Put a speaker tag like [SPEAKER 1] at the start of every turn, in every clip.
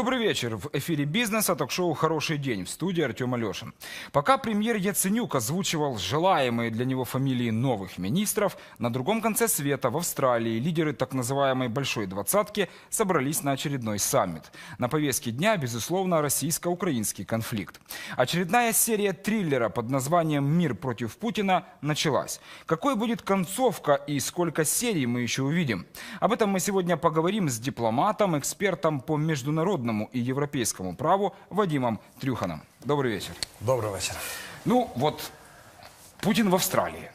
[SPEAKER 1] Добрый вечер. В эфире бизнеса ток-шоу «Хороший день» в студии Артем Алешин. Пока премьер Яценюк озвучивал желаемые для него фамилии новых министров, на другом конце света, в Австралии, лидеры так называемой «Большой двадцатки» собрались на очередной саммит. На повестке дня, безусловно, российско-украинский конфликт. Очередная серия триллера под названием «Мир против Путина» началась. Какой будет концовка и сколько серий мы еще увидим? Об этом мы сегодня поговорим с дипломатом, экспертом по международному и европейскому праву Вадимом Трюханом. Добрый вечер.
[SPEAKER 2] Доброго вечера.
[SPEAKER 1] Ну вот, Путин в Австралии.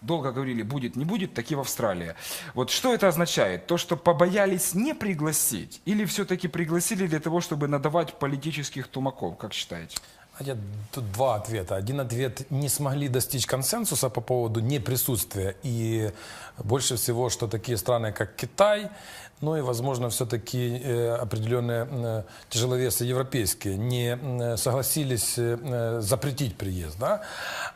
[SPEAKER 1] Долго говорили, будет, не будет, таки в Австралии. Вот что это означает? То, что побоялись не пригласить или все-таки пригласили для того, чтобы надавать политических тумаков, как считаете?
[SPEAKER 2] Знаете, тут два ответа. Один ответ – не смогли достичь консенсуса по поводу неприсутствия. И больше всего, что такие страны, как Китай, ну и, возможно, все-таки э, определенные э, тяжеловесы европейские не э, согласились запретить приезд. Да?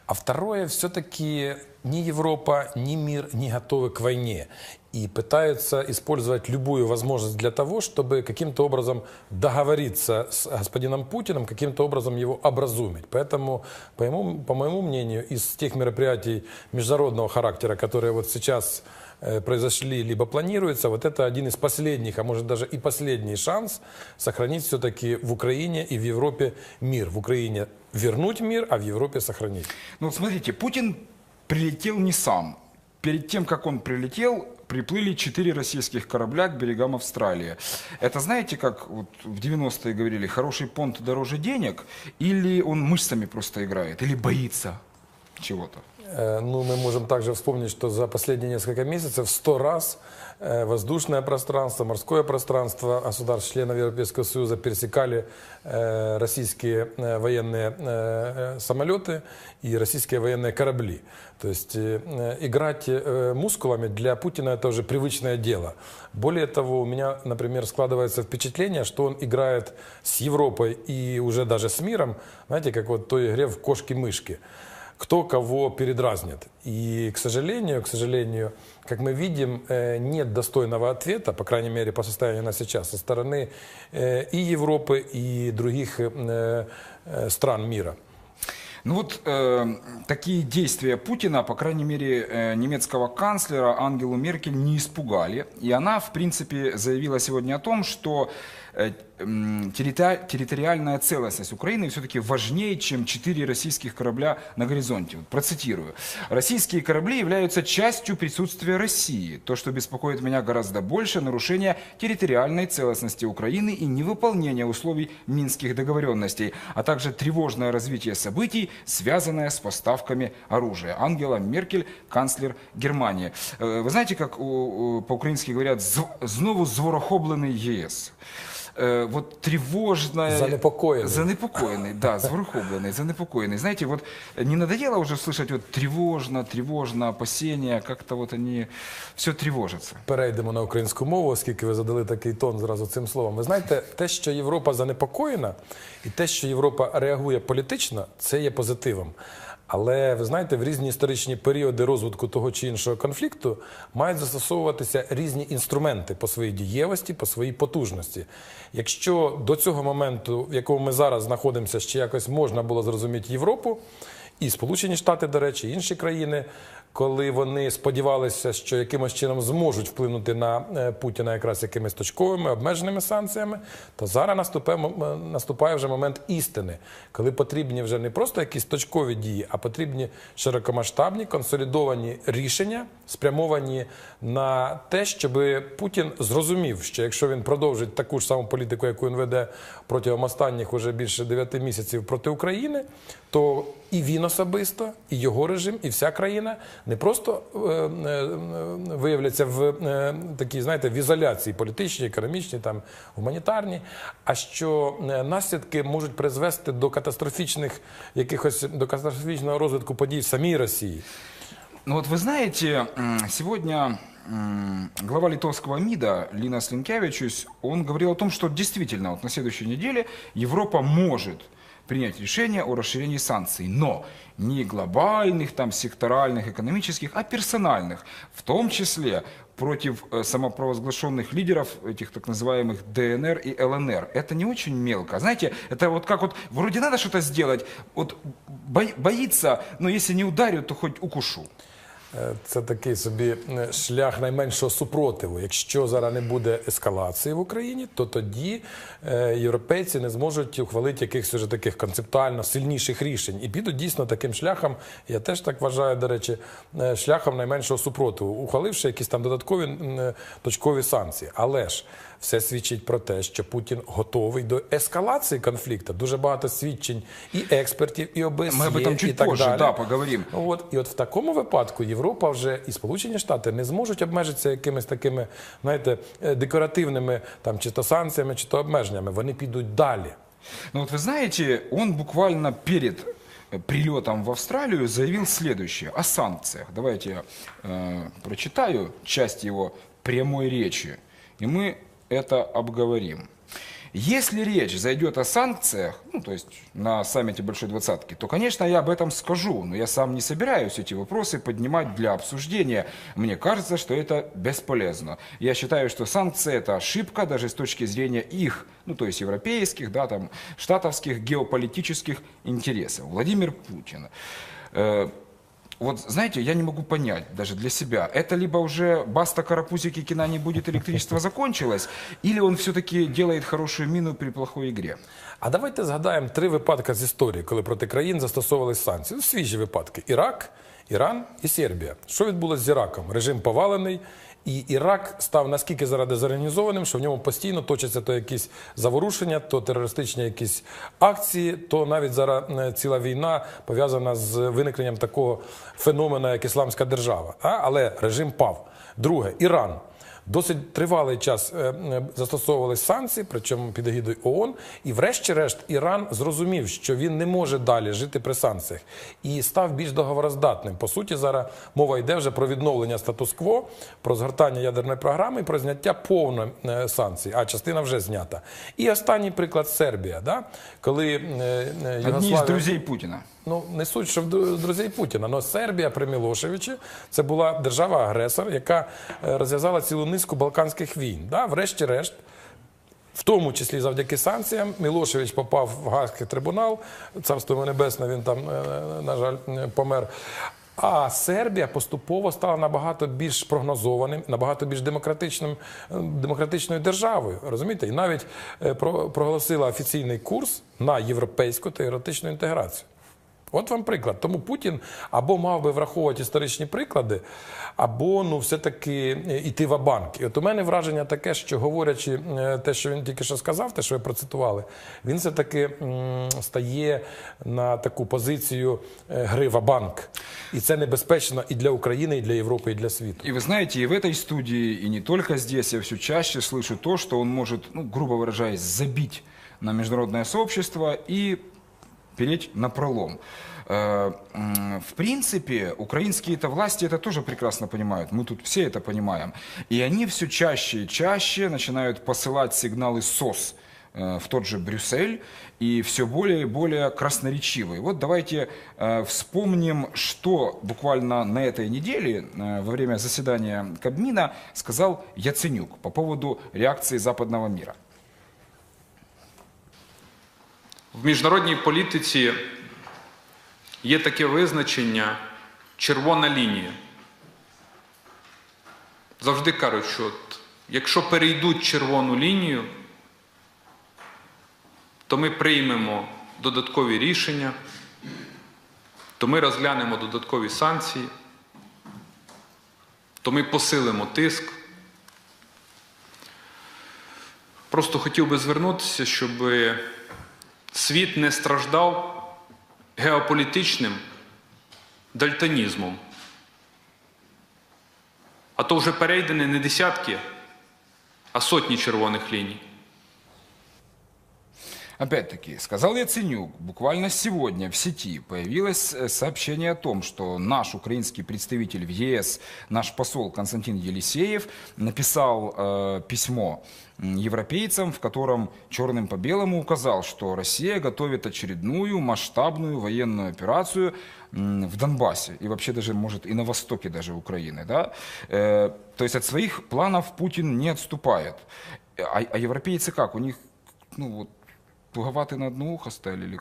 [SPEAKER 2] А второе, все-таки ни Европа, ни мир не готовы к войне. И пытаются использовать любую возможность для того, чтобы каким-то образом договориться с господином Путиным, каким-то образом его образумить. Поэтому, по моему, по моему мнению, из тех мероприятий международного характера, которые вот сейчас э, произошли, либо планируются, вот это один из последних, а может даже и последний шанс сохранить все-таки в Украине и в Европе мир. В Украине вернуть мир, а в Европе сохранить.
[SPEAKER 1] Ну смотрите, Путин прилетел не сам. Перед тем, как он прилетел, приплыли четыре российских корабля к берегам Австралии. Это знаете, как вот в 90-е говорили, хороший понт дороже денег, или он мышцами просто играет, или боится чего-то?
[SPEAKER 2] Э, Ну, мы можем также вспомнить, что за последние несколько месяцев 100 раз э, воздушное пространство, морское пространство государств-членов Европейского Союза пересекали э, российские военные самолеты и российские военные корабли. То есть играть мускулами для Путина это уже привычное дело. Более того, у меня, например, складывается впечатление, что он играет с Европой и уже даже с миром, знаете, как вот в той игре в кошки-мышки кто кого передразнит. И, к сожалению, к сожалению, как мы видим, э, нет достойного ответа, по крайней мере, по состоянию на сейчас, со стороны э, и Европы, и других э, стран мира.
[SPEAKER 1] Ну вот э, такие действия Путина, по крайней мере, э, немецкого канцлера Ангелу Меркель не испугали. И она, в принципе, заявила сегодня о том, что территориальная целостность Украины все-таки важнее, чем четыре российских корабля на горизонте. Вот процитирую. Российские корабли являются частью присутствия России. То, что беспокоит меня гораздо больше, нарушение территориальной целостности Украины и невыполнение условий Минских договоренностей, а также тревожное развитие событий, связанное с поставками оружия. Ангела Меркель, канцлер Германии. Э, Вы знаете, как по-украински говорят, «З- знову зворохоблений ЄС. Е, Вот тревожное...
[SPEAKER 2] Занепокоенный.
[SPEAKER 1] Занепокоенный, да, зворохобленный, занепокоенный. Знаете, вот не надоело уже слышать вот тревожно, тревожно, опасения, как-то вот они все тревожатся.
[SPEAKER 2] Перейдемо на українську мову, оскільки ви задали такий тон зразу цим словом. Ви знаєте, те, що Європа занепокоєна, і те, що Європа реагує політично, це є позитивом. Але ви знаєте, в різні історичні періоди розвитку того чи іншого конфлікту мають застосовуватися різні інструменти по своїй дієвості, по своїй потужності. Якщо до цього моменту, в якому ми зараз знаходимося, ще якось можна було зрозуміти Європу, і Сполучені Штати, до речі, інші країни, коли вони сподівалися, що якимось чином зможуть вплинути на е, Путіна якраз якимись точковими обмеженими санкціями, то зараз наступає, е, наступає вже момент істини, коли потрібні вже не просто якісь точкові дії, а потрібні широкомасштабні консолідовані рішення, спрямовані на те, щоб Путін зрозумів, що якщо він продовжить таку ж саму політику, яку він веде протягом останніх уже більше 9 місяців проти України, то і він особисто, і його режим, і вся країна не просто е, е, е, виявляться в такій, знаєте, в ізоляції політичній, економічній, там гуманітарній, а що наслідки можуть призвести до катастрофічних якихось до катастрофічного розвитку подій в самій Росії.
[SPEAKER 1] Ну знаете, м, сегодня м, глава литовского МИДа Линас Линкевичус, он говорил о том, что действительно вот на следующей неделе Европа может принять решение о расширении санкций, но не глобальных, там, секторальных, экономических, а персональных, в том числе против э, самопровозглашенных лидеров этих так называемых ДНР и ЛНР. Это не очень мелко. Знаете, это вот как вот, вроде надо что-то сделать, вот бо- боится, но если не ударю, то хоть укушу.
[SPEAKER 2] Е, Це такий собі е, шлях найменшого супротиву. Якщо зараз не буде ескалації в Україні, то тоді е, європейці не зможуть ухвалити якихось вже таких концептуально сильніших рішень. І підуть дійсно таким шляхом, я теж так вважаю, до речі, шляхом найменшого супротиву, ухваливши якісь там додаткові точкові санкції. Але ж все свідчить про те, що Путін готовий до ескалації конфлікту. Дуже багато свідчень і експертів, і ОБСЄ,
[SPEAKER 1] Ми об этом
[SPEAKER 2] і
[SPEAKER 1] чуть
[SPEAKER 2] так
[SPEAKER 1] позже,
[SPEAKER 2] далі.
[SPEAKER 1] да, поговорим.
[SPEAKER 2] От і от в такому випадку Європа вже і Сполучені Штати не зможуть обмежитися якимись такими, знаєте, е, декоративними там чи то санкціями, чи то обмеженнями. Вони підуть далі.
[SPEAKER 1] Ну вот вы знаете, он буквально перед э, прилетом в Австралию заявил следующее о санкциях. Давайте я э, прочитаю часть его прямой речи, и мы это обговорим. Если речь зайдет о санкциях, ну, то есть на саммите Большой Двадцатки, то, конечно, я об этом скажу, но я сам не собираюсь эти вопросы поднимать для обсуждения. Мне кажется, что это бесполезно. Я считаю, что санкции – это ошибка даже с точки зрения их, ну, то есть европейских, да, там, штатовских геополитических интересов. Владимир Путин. Э, вот, знаете, я не могу понять даже для себя, это либо уже баста карапузики кино не будет, электричество закончилось, или он все-таки делает хорошую мину при плохой игре.
[SPEAKER 2] А давайте згадаємо три випадки з історії, коли проти країн застосовували санкції. Ну, свіжі випадки: Ірак, Іран і Сербія. Що відбулося з Іраком? Режим повалений. І Ірак став наскільки зараз дезорганізованим, що в ньому постійно точаться то якісь заворушення, то терористичні якісь акції, то навіть зараз е, ціла війна пов'язана з виникненням такого феномена, як Ісламська держава. Але режим пав. Друге, Іран. Досить тривалий час е, е, застосовували санкції, причому під егідою ООН. І врешті-решт Іран зрозумів, що він не може далі жити при санкціях і став більш договороздатним. По суті, зараз мова йде вже про відновлення статус-кво, про згортання ядерної програми і про зняття повної е, санкцій, а частина вже знята. І останній приклад Сербія, да? коли е, е,
[SPEAKER 1] Одни из
[SPEAKER 2] Югославія... Ну, не суть, що в дру- друзей Путіна. Но Сербія при Мілошевичі це була держава-агресор, яка е, розв'язала цілу низку балканських війн. Да? Врешті-решт, в тому числі завдяки санкціям, Мілошевич попав в Гаагський трибунал, царство небесне, він там, е, на жаль, е, помер. А Сербія поступово стала набагато більш прогнозованим, набагато більш демократичним, е, демократичною державою. Розумієте? І навіть е, про- проголосила офіційний курс на європейську теоретичну інтеграцію. От вам приклад. Тому Путін або мав би враховувати історичні приклади, або ну все-таки е, йти в банк. І от у мене враження таке, що говорячи е, те, що він тільки що сказав, те, що ви процитували, він все-таки м, стає на таку позицію е, гри в банк. І це небезпечно і для України, і для Європи, і для світу.
[SPEAKER 1] И вы знаете, и в этой студии, и не только здесь, я все чаще слышу то, что он может, ну, грубо выражаясь, забить на международное сообщество и переть на пролом. Э, В принципе, украинские-то власти это тоже прекрасно понимают. Мы тут все это понимаем. И они все чаще и чаще начинают посылать сигналы СОС э, в тот же Брюссель и все более и более красноречивые. Вот давайте э, вспомним, что буквально на этой неделе во время заседания Кабмина сказал Яценюк по поводу реакции западного мира.
[SPEAKER 3] В міжнародній політиці є таке визначення червона лінія. Завжди кажуть, що от, якщо перейдуть червону лінію, то ми приймемо додаткові рішення, то ми розглянемо додаткові санкції, то ми посилимо тиск. Просто хотів би звернутися, щоб світ не страждав геополітичним дальтонізмом. А то вже перейдені не десятки, а сотні червоних ліній.
[SPEAKER 1] Опять-таки, сказал Яценюк, буквально сегодня в сети появилось э, сообщение о том, что наш украинский представитель в ЕС, наш посол Константин Елисеев, написал э, письмо европейцам, в котором черным по белому указал, что Россия готовит очередную масштабную военную операцию в Донбассе и вообще даже, может, и на востоке даже Украины. Да? Э, то есть от своих планов Путин не отступает. А, а европейцы как? У них ну, вот, туговаты на одно ухо стали или?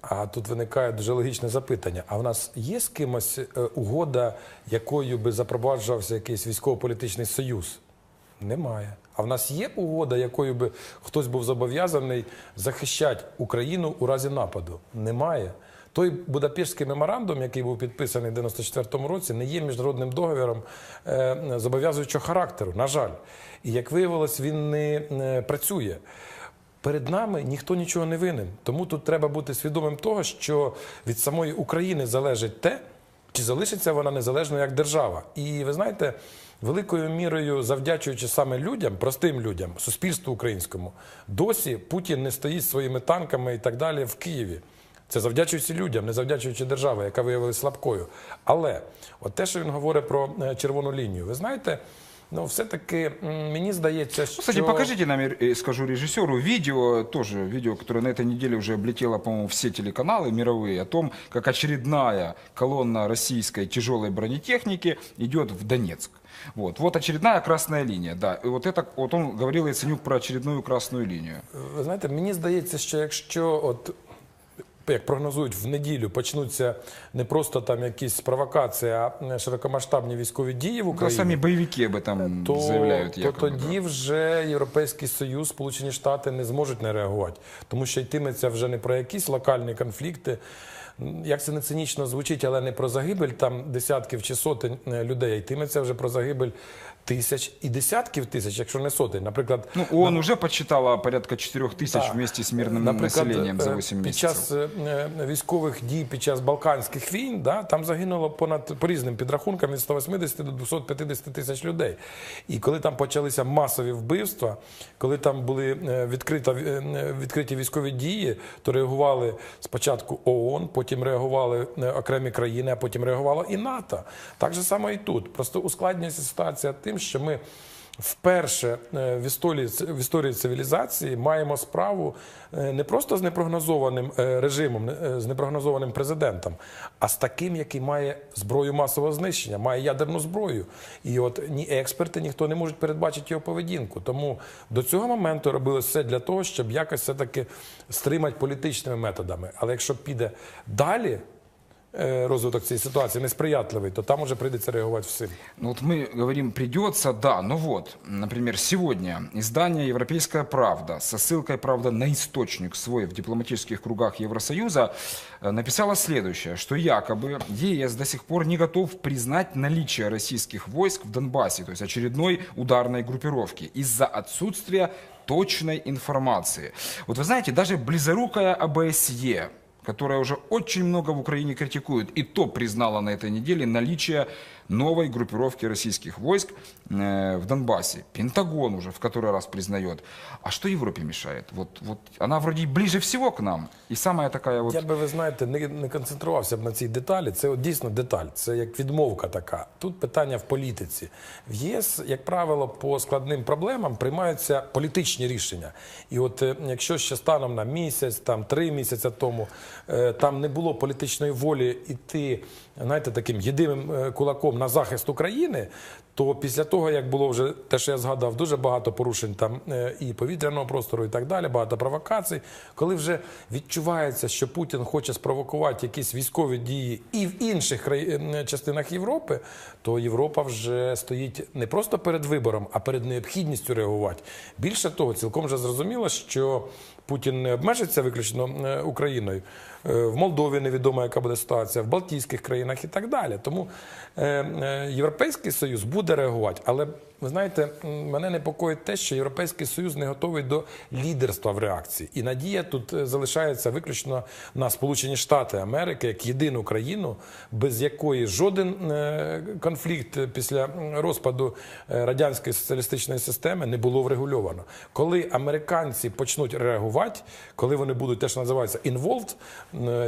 [SPEAKER 2] А тут виникає дуже логічне запитання: а в нас є з кимось е, угода, якою би запроваджувався якийсь військово-політичний союз? Немає. А в нас є угода, якою би хтось був зобов'язаний захищати Україну у разі нападу? Немає. Той Будапештський меморандум, який був підписаний в 94-му році, не є міжнародним договіром е, зобов'язуючого характеру, на жаль. І як виявилось, він не е, працює. Перед нами ніхто нічого не винен. Тому тут треба бути свідомим того, що від самої України залежить те, чи залишиться вона незалежною як держава. І ви знаєте, великою мірою, завдячуючи саме людям, простим людям, суспільству українському, досі Путін не стоїть своїми танками і так далі в Києві. Це завдячуючи людям, не завдячуючи державі, яка виявилася слабкою. Але от те, що він говорить про е, червону лінію, ви знаєте, ну все-таки м, мені здається, що
[SPEAKER 1] Ну, Кстати, покажите нам, э, скажу режиссеру, видео, тоже видео, которое на этой неделе уже облетело, по-моему, все телеканалы мировые, о том, как очередная колонна российской тяжелой бронетехники идет в Донецк. Вот, вот очередная красная линия, да. И вот это, вот он говорил Яценюк про очередную красную линию.
[SPEAKER 2] Ви знаєте, мені здається, що якщо от. як прогнозують в неділю, почнуться не просто там якісь провокації, а широкомасштабні військові дії в
[SPEAKER 1] Да,
[SPEAKER 2] Україні,
[SPEAKER 1] сами боевики об этом
[SPEAKER 2] то,
[SPEAKER 1] заявляют
[SPEAKER 2] то тоді
[SPEAKER 1] да.
[SPEAKER 2] вже Європейський Союз, Сполучені Штати не зможуть не реагувати, тому що йтиметься вже не про якісь локальні конфлікти. Як це не цинічно звучить, але не про загибель там десятків чи сотень е, людей, йтиметься вже про загибель тисяч і десятків тисяч, якщо не сотень. Наприклад,
[SPEAKER 1] Ну, ООН уже подсчитала порядка 4 тысяч
[SPEAKER 2] Так.
[SPEAKER 1] вместе с мирным
[SPEAKER 2] Наприклад,
[SPEAKER 1] населением за
[SPEAKER 2] е,
[SPEAKER 1] 8
[SPEAKER 2] під час е, е, військових дій, під час Балканських війн, да, там загинуло понад по різним підрахункам від 180 до 250 тисяч людей. І коли там почалися масові вбивства, коли там були відкрита, відкриті військові дії, то реагували спочатку ООН, потім реагували окремі країни, а потім реагувало і НАТО. Так же само і тут. Просто ускладнюється ситуація тим, що ми. Вперше е, в історії, в історії цивілізації маємо справу е, не просто з непрогнозованим е, режимом, з непрогнозованим президентом, а з таким, який має зброю масового знищення, має ядерну зброю. І от ні експерти, ніхто не можуть передбачити його поведінку. Тому до цього моменту робилось все для того, щоб якось все-таки стримати політичними методами. Але якщо піде далі. е, Розвиток цієї ситуації несприятливий, то там уже прийдеться реагувати всім.
[SPEAKER 1] Ну вот мы говорим, придется, да, но вот, например, сегодня издание «Европейская правда» со ссылкой, правда, на источник свой в дипломатических кругах Евросоюза э, написала следующее, что якобы ЕС до сих пор не готов признать наличие российских войск в Донбассе, то есть очередной ударной группировки, из-за отсутствия точной информации. Вот вы знаете, даже близорукая ОБСЕ, которая уже очень много в Украине критикует, и то признала на этой неделе наличие новой группировки российских войск э, в Донбассе. Пентагон уже в который раз признает. А что Европе мешает? Вот, вот она вроде ближе всего к нам. И самая такая вот...
[SPEAKER 2] Я би, ви знаєте, не, не концентрувався б на цій деталі. Це от дійсно деталь, це як відмовка така. Тут питання в політиці. В ЄС, як правило, по складним проблемам приймаються політичні рішення. І от е, якщо ще станом на місяць, там три місяці тому, е, там не було політичної волі іти, знаєте, таким єдиним е, кулаком на захист України, то після того, як було вже те, що я згадав, дуже багато порушень там е, і повітряного простору, і так далі, багато провокацій, коли вже відчувається, що Путін хоче спровокувати якісь військові дії і в інших е, частинах Європи, то Європа вже стоїть не просто перед вибором, а перед необхідністю реагувати. Більше того, цілком вже зрозуміло, що Путін не обмежиться виключно е, Україною. Е, В Молдові невідомо, яка буде ситуація, в Балтійських країнах і так далі. Тому е, е, Європейський Союз буде реагувати, але ви знаєте, мене непокоїть те, що Європейський Союз не готовий до лідерства в реакції. І надія тут залишається виключно на Сполучені Штати Америки як єдину країну, без якої жоден конфлікт після розпаду радянської соціалістичної системи не було врегульовано. Коли американці почнуть реагувати, коли вони будуть те, що називається involved,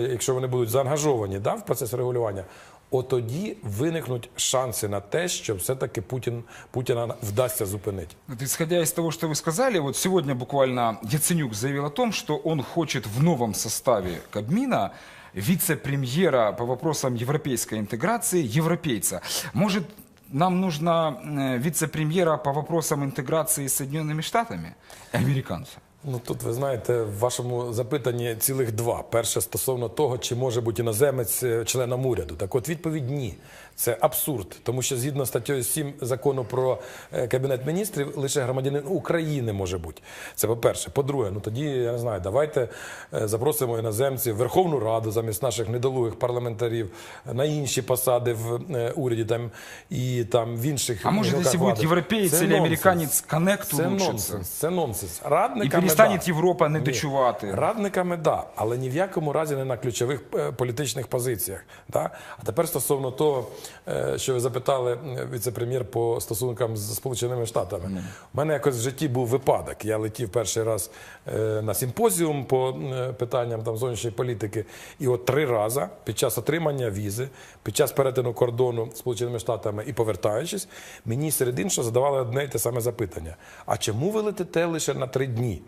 [SPEAKER 2] якщо вони будуть заангажовані да, в процес регулювання. Отоді виникнуть шанси на те, що все-таки Путін, Путіна вдасться зупинити.
[SPEAKER 1] Вот исходя из того, что вы сказали, вот сегодня буквально Яценюк заявил о том, что он хочет в новом составе Кабмина вице-премьера по вопросам европейской интеграции европейца. Может, нам нужно э, вице-премьера по вопросам интеграции с Соединенными Штатами и американца?
[SPEAKER 2] Ну тут ви знаєте, в вашому запитанні цілих два. Перше стосовно того, чи може бути іноземець е, членом уряду. Так от відповідь ні. Це абсурд, тому що згідно статтею 7 закону про е, кабінет міністрів, лише громадянин України може бути. Це по-перше. По-друге, ну тоді я не знаю, давайте е, запросимо іноземців в Верховну Раду замість наших недолугих парламентарів на інші посади в е, уряді там і там в інших
[SPEAKER 1] А может,
[SPEAKER 2] гілках
[SPEAKER 1] если будет
[SPEAKER 2] влади.
[SPEAKER 1] европеец
[SPEAKER 2] Це нонсенс.
[SPEAKER 1] американец, коннект
[SPEAKER 2] Це нонсенс. Це нонсенс. Радниками,
[SPEAKER 1] перестанет
[SPEAKER 2] да.
[SPEAKER 1] Европа не дочувати?
[SPEAKER 2] Радниками, да, але ні в якому разі не на ключових політичних позиціях. Да? А тепер стосовно того, що ви запитали е, віце-прем'єр по стосункам з Сполученими Штатами. У мене якось в житті був випадок. Я летів перший раз е, на симпозіум по е, питанням там зовнішньої політики, і от три рази під час отримання візи, під час перетину кордону з Сполученими Штатами і повертаючись, мені серед іншого задавали одне й те саме запитання: а чому ви летите лише на три дні?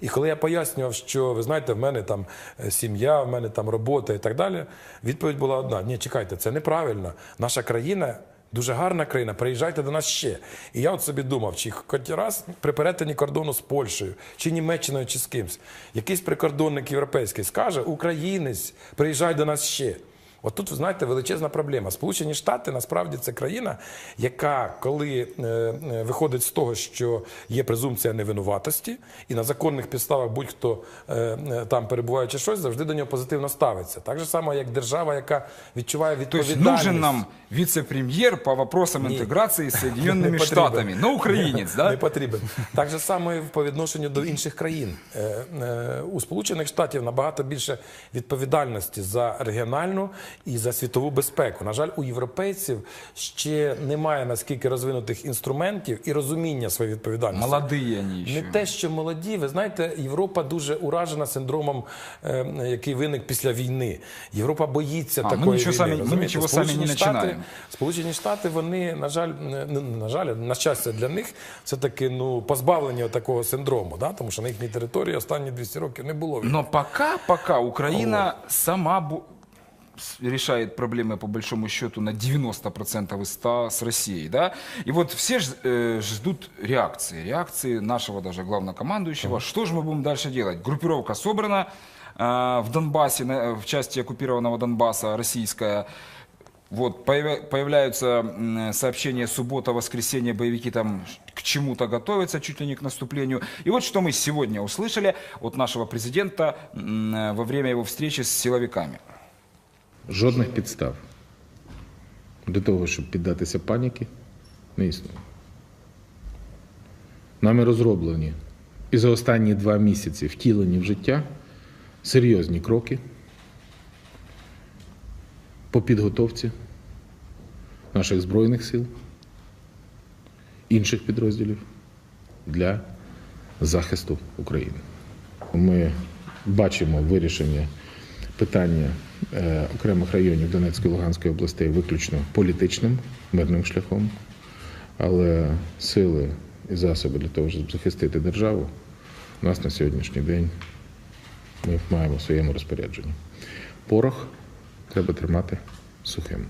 [SPEAKER 2] І коли я пояснював, що ви знаєте, в мене там е, сім'я, в мене там робота і так далі, відповідь була одна: ні, чекайте, це неправильно. Наша країна. Дуже гарна країна, приїжджайте до нас ще. І я от собі думав, чи хоч раз при перетині кордону з Польщею, чи Німеччиною, чи з кимсь, якийсь прикордонник європейський скаже, українець, приїжджай до нас ще. От тут, ви знаєте, величезна проблема. Сполучені Штати насправді це країна, яка, коли е, е, виходить з того, що є презумпція невинуватості, і на законних підставах будь-хто е, там перебуваючи щось, завжди до нього позитивно ставиться. Так же само, як держава, яка відчуває
[SPEAKER 1] То есть
[SPEAKER 2] відповідальність.
[SPEAKER 1] нужен нам вице-премьер по вопросам интеграции с Соединенными Штатами. Ну, українець,
[SPEAKER 2] Не потрібен. Так же само і по відношенню до інших країн. У Сполучених Штатів набагато більше відповідальності за регіональну і за світову безпеку. На жаль, у європейців ще немає наскільки розвинутих інструментів і розуміння своєї відповідальності.
[SPEAKER 1] Молодые они
[SPEAKER 2] Не те, що молоді, ви знаєте, Європа дуже уражена синдромом, е, який виник після війни. Європа боїться
[SPEAKER 1] А,
[SPEAKER 2] такої
[SPEAKER 1] нічого
[SPEAKER 2] війни.
[SPEAKER 1] самі- ми нічого самі не починаємо.
[SPEAKER 2] Сполучені Штати, вони, на жаль, не- на жаль, на щастя для них, все таки ну позбавлені такого синдрому, да? тому що на їхній території останні 200 років не було. війни.
[SPEAKER 1] Но пока, пока Украина сама бу- с- решает проблемы по большому счету на 90% из 100 с Россией, да? И вот все ж, э, ждут реакции, реакции нашего даже главнокомандующего. Что же мы будем дальше делать? Группировка собрана э, в Донбассе, на- в части оккупированного Донбасса, российская. Вот, появляются сообщения суббота, воскресенье, боевики там к чему-то готовятся, чуть ли не к наступлению. И вот что мы сегодня услышали от нашего президента во время его встречи с силовиками.
[SPEAKER 4] Жодних підстав для того, щоб піддатися паніки, не існує. Нами розроблені і за останні два місяці втілені в життя серйозні кроки по підготовці наших Збройних сил, інших підрозділів для захисту України. Ми бачимо вирішення питання окремих районів Донецької і Луганської областей виключно політичним, мирним шляхом, але сили і засоби для того, щоб захистити державу, у нас на сьогоднішній день ми маємо в своєму розпорядженні. Порох треба тримати сухим.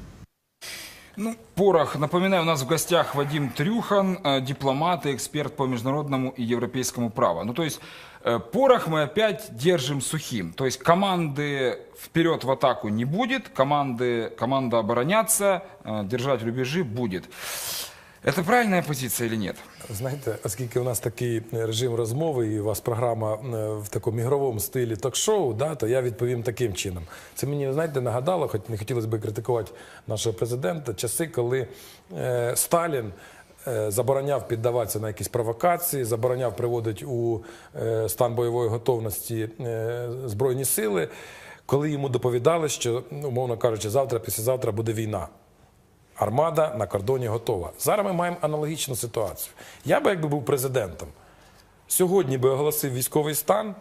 [SPEAKER 1] Ну, порох. Напоминаю, у нас в гостях Вадим Трюхан, э, дипломат и эксперт по международному и европейскому праву. Ну, то есть, э, порох мы опять держим сухим. То есть, команды вперед в атаку не будет, команды, команда обороняться, э, держать рубежи будет. Это правильная позиция или нет?
[SPEAKER 2] Знаєте, оскільки у нас такий е, режим розмови, і у вас програма е, в такому ігровому стилі ток-шоу, да, то я відповім таким чином. Це мені, знаєте, нагадало, хоч не хотілося б критикувати нашого президента, часи, коли е, Сталін е, забороняв піддаватися на якісь провокації, забороняв приводити у е, стан бойової готовності е, збройні сили, коли йому доповідали, що, умовно кажучи, завтра, післязавтра буде війна. Армада на кордоні готова. Зараз ми маємо аналогічну ситуацію. Я би, якби був президентом, сьогодні би оголосив військовий стан, е,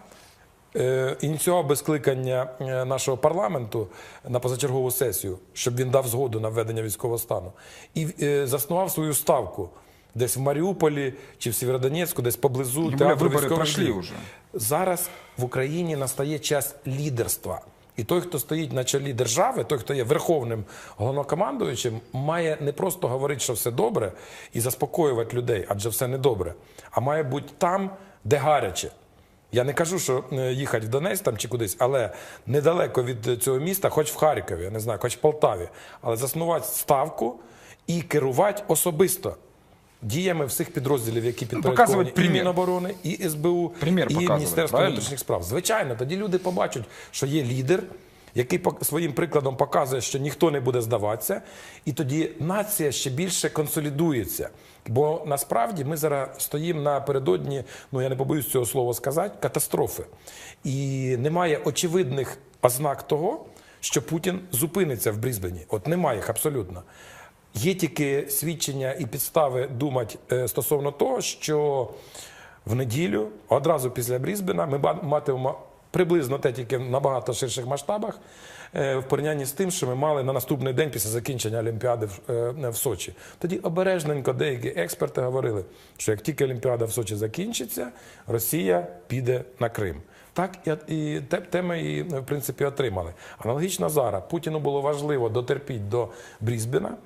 [SPEAKER 2] ініціював би скликання е, нашого парламенту на позачергову сесію, щоб він дав згоду на введення військового стану, і е, заснував свою ставку десь в Маріуполі чи в Сєвєродонецьку, десь поблизу театру військових
[SPEAKER 1] вже.
[SPEAKER 2] Зараз в Україні настає час лідерства. І той, хто стоїть на чолі держави, той, хто є верховним головнокомандуючим, має не просто говорити, що все добре, і заспокоювати людей, адже все не добре, а має бути там, де гаряче. Я не кажу, що е, їхати в Донець там чи кудись, але недалеко від цього міста, хоч в Харкові, я не знаю, хоч в Полтаві, але заснувати ставку і керувати особисто діями всіх підрозділів, які підпорядковані
[SPEAKER 1] показувати
[SPEAKER 2] і. Міноборони, і СБУ, і Міністерство
[SPEAKER 1] правильно?
[SPEAKER 2] внутрішніх справ. Звичайно, тоді люди побачать, що є лідер, який своїм прикладом показує, що ніхто не буде здаватися, і тоді нація ще більше консолідується. Бо насправді ми зараз стоїмо напередодні, ну я не побоюсь цього слова сказати, катастрофи. І немає очевидних ознак того, що Путін зупиниться в Брізбені. От немає їх абсолютно. Є тільки свідчення і підстави думати е, стосовно того, що в неділю, одразу після Брізбена, ми матимемо приблизно те тільки в набагато ширших масштабах е, в порівнянні з тим, що ми мали на наступний день після закінчення Олімпіади в, е, Сочі. Тоді обережненько деякі експерти говорили, що як тільки Олімпіада в Сочі закінчиться, Росія піде на Крим. Так і, те ми і в принципі отримали. Аналогічно зараз Путіну було важливо дотерпіти до Брізбена.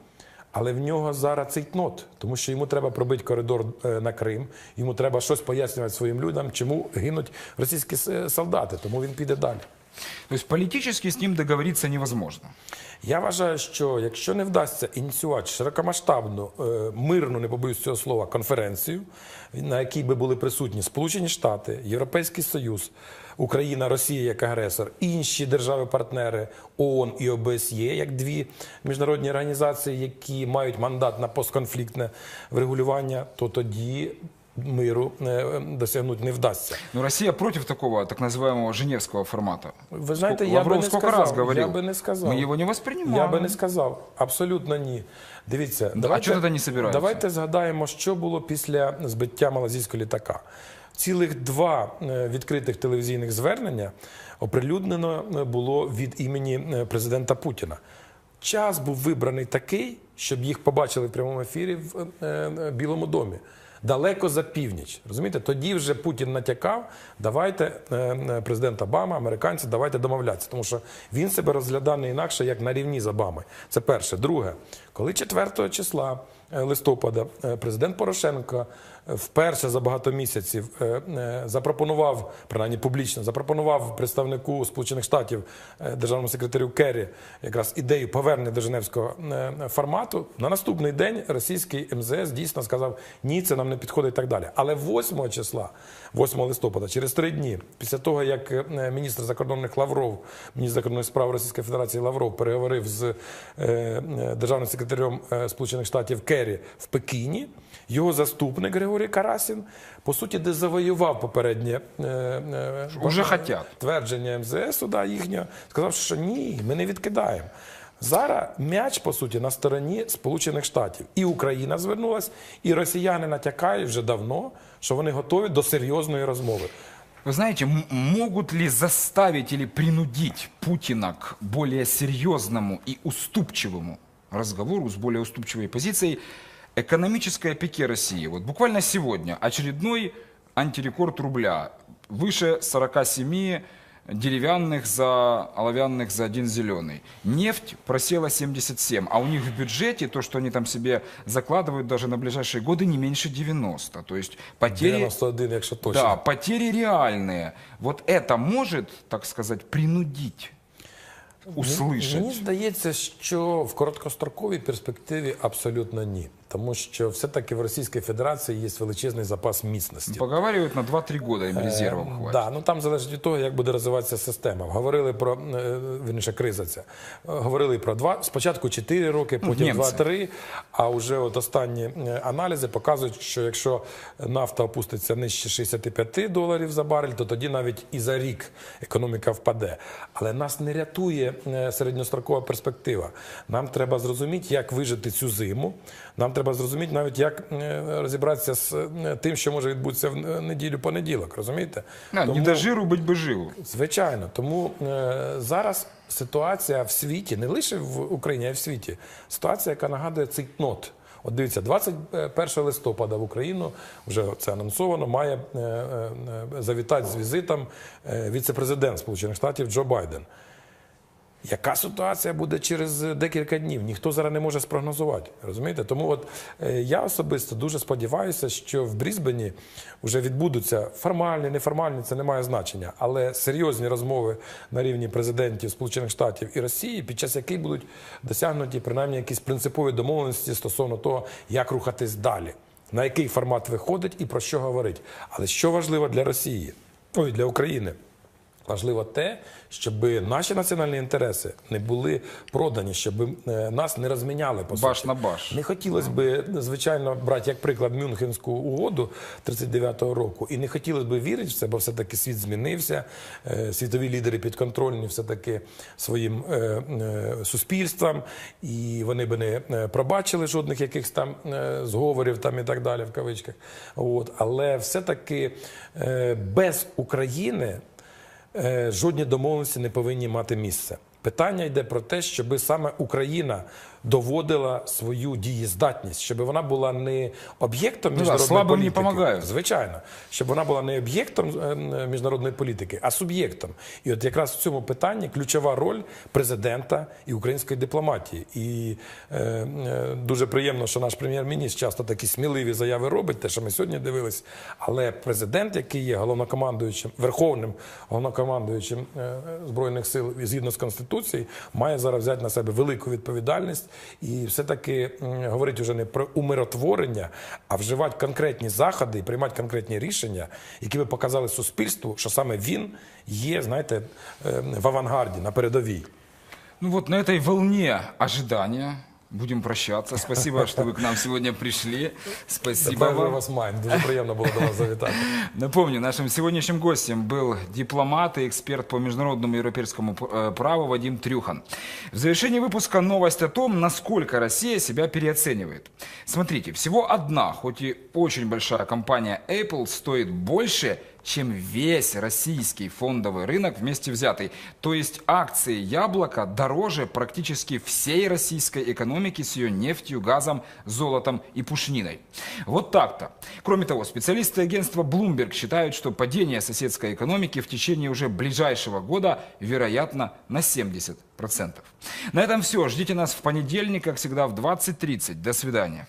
[SPEAKER 2] Але в нього зараз цейтнот, тому що йому треба пробити коридор е, на Крим, йому треба щось пояснювати своїм людям, чому гинуть російські солдати, тому він піде далі.
[SPEAKER 1] То есть политически с ним договориться невозможно.
[SPEAKER 2] Я вважаю, що якщо не вдасться ініціювати широкомасштабну, е, мирну, не побоюсь цього слова, конференцію, на якій би були присутні Сполучені Штати, Європейський Союз, Україна, Росія як агресор, інші держави-партнери ООН і ОБСЄ, як дві міжнародні організації, які мають мандат на постконфліктне врегулювання, то тоді миру е, досягнути не вдасться.
[SPEAKER 1] Но Россия против такого так называемого Женевского формата.
[SPEAKER 2] Ви знаєте,
[SPEAKER 1] Сколько-
[SPEAKER 2] я
[SPEAKER 1] Лавров
[SPEAKER 2] би не
[SPEAKER 1] сколько
[SPEAKER 2] сказав,
[SPEAKER 1] раз говорил.
[SPEAKER 2] я би не сказав.
[SPEAKER 1] Мы его не воспринимаем.
[SPEAKER 2] Я би не сказав. Абсолютно ні. Дивіться,
[SPEAKER 1] а чого тоді не собираються?
[SPEAKER 2] давайте згадаємо, що було після збиття малазійського літака. Цілих два е, відкритих телевізійних звернення оприлюднено е, було від імені президента Путіна. Час був вибраний такий, щоб їх побачили в прямому ефірі в Білому домі. Далеко за північ. Розумієте, тоді вже Путін натякав, давайте, е, е, президент Обама, американці, давайте домовлятися. Тому що він себе розглядав не інакше, як на рівні з Обами. Це перше. Друге, коли 4 числа листопада е, президент Порошенко е, вперше за багато місяців е, е, запропонував, принаймні публічно, запропонував представнику Сполучених Штатів е, державному секретарю Керрі якраз ідею повернення до Женевського е, формату. На наступний день російський МЗС дійсно сказав, ні, це нам не підходить і так далі. Але 8 числа, 8 листопада, через три дні, після того, як е, міністр закордонних Лавров, міністр закордонних справ Російської Федерації Лавров переговорив з е, е, державним секретарем е, Сполучених Штатів Керрі в Пекіні, його заступник Григорій Карасін, по суті, де завоював попереднє е, е,
[SPEAKER 1] Уже хотят.
[SPEAKER 2] твердження МЗС, да, їхнього, сказав, що ні, ми не відкидаємо. Зараз м'яч, по суті, на стороні Сполучених Штатів. І Україна звернулась, і росіяни натякають вже давно, що вони готові до серйозної розмови.
[SPEAKER 1] Вы знаете, м- могут ли заставить или принудить Путина к более серьезному и уступчивому разговору с более уступчивой позицией экономическое пике России? Вот буквально сегодня очередной антирекорд рубля. Выше 47 деревянных за оловянных за один зеленый. Нефть просела 77, а у них в бюджете то, что они там себе закладывают даже на ближайшие годы, не меньше 90. То есть потери...
[SPEAKER 2] 91, якщо точно.
[SPEAKER 1] Да, потери реальные. Вот это может, так сказать, принудить услышать.
[SPEAKER 2] Мені здається, що в короткостроковій перспективі абсолютно ні. Тому що все-таки в Російській Федерації є величезний запас міцності.
[SPEAKER 1] Поговаривают на 2-3 года им резервов
[SPEAKER 2] Е,
[SPEAKER 1] хватит.
[SPEAKER 2] Да, ну там залежить від того, як буде розвиватися система. Говорили про е, вірніше, криза ця. Е, Говорили про два, спочатку 4 роки, потім 2-3, а вже от останні е, аналізи показують, що якщо нафта опуститься нижче 65 доларів за барель, то тоді навіть і за рік економіка впаде. Але нас не рятує середньострокова перспектива. Нам треба зрозуміти, як вижити цю зиму. Нам треба зрозуміти навіть, як е, розібратися з е, тим, що може відбутися в е, неділю-понеділок. Розумієте?
[SPEAKER 1] Да, Не до жиру быть бы живу.
[SPEAKER 2] Звичайно, тому е, зараз ситуація в світі, не лише в Україні, а й в світі. Ситуація, яка нагадує цейтнот. От дивіться, 21 листопада в Україну вже це анонсовано, має завітати з візитом віце-президент Сполучених Штатів Джо Байден. Яка ситуація буде через декілька днів? Ніхто зараз не може спрогнозувати. Розумієте? Тому от е, я особисто дуже сподіваюся, що в Брізбені вже відбудуться формальні, неформальні, це не має значення, але серйозні розмови на рівні президентів Сполучених Штатів і Росії, під час яких будуть досягнуті принаймні якісь принципові домовленості стосовно того, як рухатись далі, на який формат виходить і про що говорить. Але що важливо для Росії, ой, для України. Важливо те, щоб наші національні інтереси не були продані, щоб е, нас не розміняли по
[SPEAKER 1] Баш
[SPEAKER 2] суті.
[SPEAKER 1] на баш.
[SPEAKER 2] Не хотілося б, звичайно, брати як приклад Мюнхенську угоду 39-го року, і не хотілося б вірити в це, бо все-таки світ змінився, е, світові лідери підконтрольні все-таки своїм е, суспільствам, і вони би не пробачили жодних якихось там зговорів там і так далі в кавичках. От. Але все-таки е, без України жодні домовленості не повинні мати місце. Питання йде про те, щоб саме Україна доводила свою дієздатність, щоб вона була не об'єктом
[SPEAKER 1] да,
[SPEAKER 2] міжнародної
[SPEAKER 1] слабим не
[SPEAKER 2] політики. Звичайно, щоб вона була не об'єктом е, е, міжнародної політики, а суб'єктом. І от якраз в цьому питанні ключова роль президента і української дипломатії. І е, е, дуже приємно, що наш прем'єр-міністр часто такі сміливі заяви робить, те, що ми сьогодні дивились. Але президент, який є головнокомандуючим, верховним головнокомандуючим е, збройних сил згідно з конституцією, має зараз взяти на себе велику відповідальність і все-таки м, говорити вже не про умиротворення, а вживати конкретні заходи і приймати конкретні рішення, які би показали суспільству, що саме він є, знаєте, е, в авангарді на передовій.
[SPEAKER 1] Ну вот на этой волне ожидания будем прощаться. Спасибо, что вы к нам сегодня пришли. Спасибо
[SPEAKER 2] Тепер
[SPEAKER 1] вам.
[SPEAKER 2] вас маємо. Дуже приємно було до вас завітати.
[SPEAKER 1] Напомню, нашим сегодняшним гостем был дипломат и эксперт по международному и европейскому э, праву Вадим Трюхан. В завершении выпуска новость о том, насколько Россия себя переоценивает. Смотрите, всего одна, хоть и очень большая компания Apple стоит больше, чем весь российский фондовый рынок вместе взятый. То есть акции Яблока дороже практически всей российской экономики с ее нефтью, газом, золотом и пушниной. Вот так-то. Кроме того, специалисты агентства Bloomberg считают, что падение соседской экономики в течение уже ближайшего года вероятно на 70%. На этом все. Ждите нас в понедельник, как всегда, в 20.30. До свидания.